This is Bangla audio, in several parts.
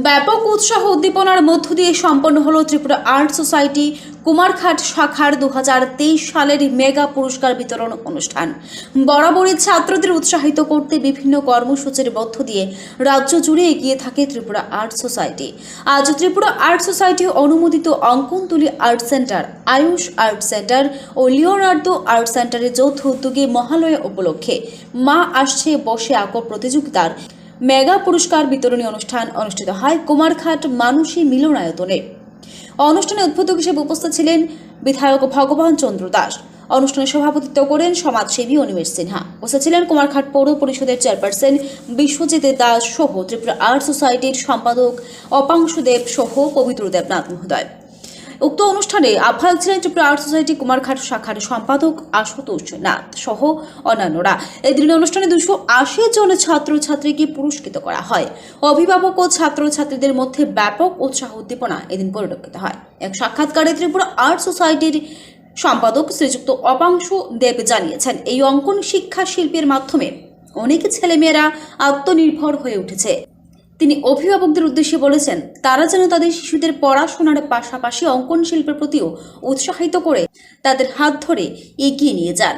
ব্যাপক উৎসাহ উদ্দীপনার মধ্য দিয়ে সম্পন্ন হলো ত্রিপুরা আর্ট সোসাইটি কুমারঘাট শাখার দুহাজার তেইশ সালের মেগা পুরস্কার বিতরণ অনুষ্ঠান। বরাবরই ছাত্রদের উৎসাহিত করতে বিভিন্ন কর্মসূচির মধ্য দিয়ে রাজ্য জুড়ে এগিয়ে থাকে ত্রিপুরা আর্ট সোসাইটি। আজ ত্রিপুরা আর্ট সোসাইটি অনুমোদিত Ankantuli art centre, Ayush art centre ও লিওনার্দো আর্ট সেন্টারের যৌথ উদ্যোগে মহালয়া উপলক্ষে মা আসছে বসে আঁকো প্রতিযোগিতার মেগা পুরস্কার বিতরণী অনুষ্ঠান অনুষ্ঠিত হয় কুমারঘাট মানুষী মিলনায়তনে। অনুষ্ঠানে উদ্বোধক হিসেবে উপস্থিত ছিলেন বিধায়ক ভগবান চন্দ্র দাস। অনুষ্ঠানে সভাপতিত্ব করেন সমাজসেবী অনিমেষ সিনহা। উপস্থিত ছিলেন কুমারঘাট পৌর পরিষদের চেয়ারপারসন বিশ্বজিৎ দাস সহ ত্রিপুরা আর্ট সোসাইটির সম্পাদক অপাংশু দেব সহ পবিত্র দেবনাথ মহোদয়। উক্ত অনুষ্ঠানে আহ্বায়ক ছিলেন ত্রিপুরা আর্ট সোসাইটি কুমারঘাট শাখার সম্পাদক আশুতোষ নাথ সহ অন্যান্যরা। এই দিনের অনুষ্ঠানে দুশো আশি জন ছাত্রছাত্রীকে পুরস্কৃত করা হয়। অভিভাবক ও ছাত্রছাত্রীদের মধ্যে ব্যাপক উৎসাহ উদ্দীপনা এদিন পরিলক্ষিত হয়। এক সাক্ষাৎকারে ত্রিপুরা আর্ট সোসাইটির সম্পাদক শ্রীযুক্ত অপাংশু দেব জানিয়েছেন, এই অঙ্কন শিক্ষা শিল্পের মাধ্যমে অনেক ছেলেমেয়েরা আত্মনির্ভর হয়ে উঠেছে। তিনি অভিভাবকদের উদ্দেশ্যে বলেছেন তারা যেন তাদের শিশুদের পড়াশোনার পাশাপাশি অঙ্কন শিল্পের প্রতিও উৎসাহিত করে তাদের হাত ধরে এগিয়ে নিয়ে যান।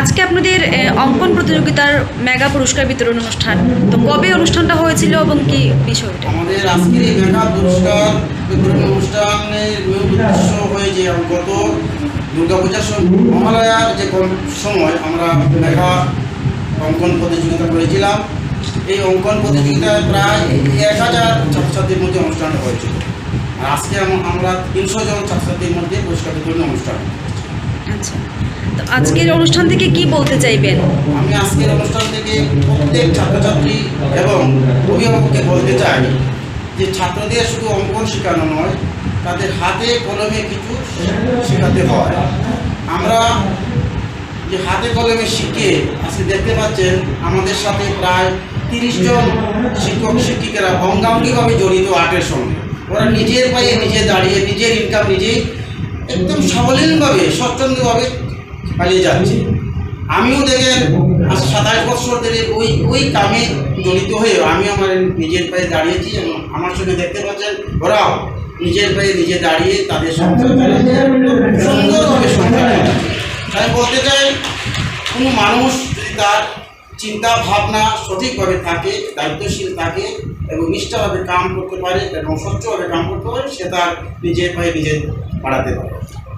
আজকে আপনাদের অঙ্কন প্রতিযোগিতার মেগা পুরস্কার বিতরণ অনুষ্ঠান তো কবে অনুষ্ঠানটা হয়েছিল এবং কি বিষয়টা? আমাদের আজকের এই মেঘা পুরস্কার বিতরণ অনুষ্ঠানের উদ্দেশ্য হয়েছে গত দুর্গাপূজার মহালয়ার যে সময় আমরা মেঘা অঙ্কন প্রতিযোগিতা করেছিলাম। এই অঙ্কন প্রতিযোগিতায় প্রায় এক হাজার ছাত্রছাত্রীর মধ্যে অনুষ্ঠান হয়েছিল আর আজকে আম- আমরা তিনশো জন ছাত্রছাত্রীর মধ্যে পুরস্কার বিতরণ অনুষ্ঠান আচ্ছা। তো আজকের অনুষ্ঠান থেকে কি বলতে চাইবেন? আমি আজকের অনুষ্ঠান থেকে প্রত্যেক ছাত্রছাত্রী এবং অভিভাবককে বলতে চাই যে ছাত্রদের শুধু অঙ্কন শেখানো নয় তাদের হাতে কলমে কিছু শেখাতে হয়। আমরা যে হাতে কলমে শিখে আজকে দেখতে পাচ্ছেন আমাদের সাথে প্রায় তিরিশ জন শিক্ষক, শিক্ষিকারা অঙ্গাঙ্গিভাবে জড়িত আর্টের সঙ্গে। ওরা নিজের পায়ে নিজে দাঁড়িয়ে, নিজের ইনকাম নিজেই একদম সাবলীনভাবে স্বচ্ছন্দভাবে পালিয়ে যাচ্ছে। আমিও দেখেন সাতাশ বছর ধরে ওই ওই কামে জড়িত হয়ে আমি আমার নিজের পায়ে দাঁড়িয়েছি এবং আমার সঙ্গে দেখতে পাচ্ছেন ওরাও নিজের পায়ে নিজে দাঁড়িয়ে তাদের সুন্দরভাবে সংসার আমি বলতে চাই, কোনো মানুষ যদি তার চিন্তা ভাবনা সঠিকভাবে থাকে দায়িত্বশীল থাকে এবং নিষ্ঠাভাবে কাম করতে পারে এবং স্বচ্ছভাবে কাম করতে পারে সে তার নিজের পায়ে নিজে বাড়াতে পারে।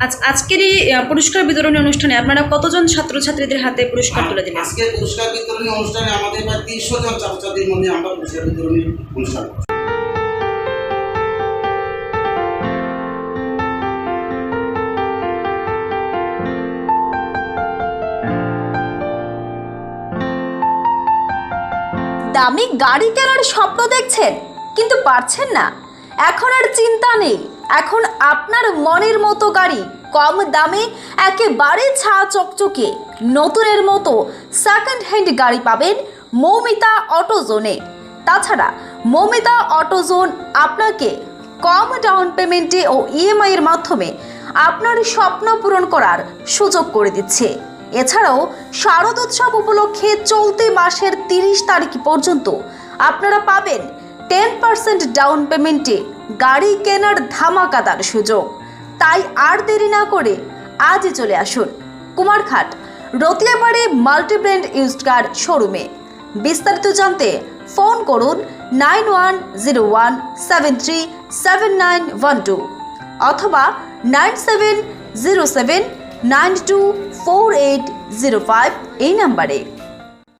আজ আজকের এই পুরস্কার বিতরণী অনুষ্ঠানে আপনারা কতজন ছাত্রছাত্রীদের হাতে পুরস্কার তুলে দিলেন? আজকের পুরস্কার বিতরণী অনুষ্ঠানে আমাদের প্রায় তিনশো জন ছাত্রছাত্রীর মধ্যে আমরা পুরস্কার বিতরণী অনুষ্ঠান দামি গাড়ি কেনার স্বপ্ন দেখছেন, কিন্তু পারছেন না। এখন আর চিন্তা নেই। এখন আপনার মনের মতো গাড়ি, কম দামে, একেবারে ছা চকচকে, নতুনের মতো সেকেন্ড হ্যান্ড গাড়ি পাবেন মৌমিতা অটোজোনে। তাছাড়া মৌমিতা অটোজোন আপনাকে কম ডাউন পেমেন্টে ও ইএমআই এর মাধ্যমে আপনার স্বপ্ন পূরণ করার সুযোগ করে দিচ্ছে। এছাড়াও শারদ উৎসব উপলক্ষে চলতি মাসের তিরিশ তারিখ পর্যন্ত আপনারা পাবেন টেন পার্সেন্ট ডাউন পেমেন্টে গাড়ি কেনার ধামাকাদার সুযোগ। তাই আর দেরি না করে আজই চলে আসুন Kumarghat Ratiabari multibrand used car শোরুমে বিস্তারিত জানতে ফোন করুন nine one zero one seven three seven nine one two অথবা nine seven zero seven nine two four eight zero five এই নাম্বারে।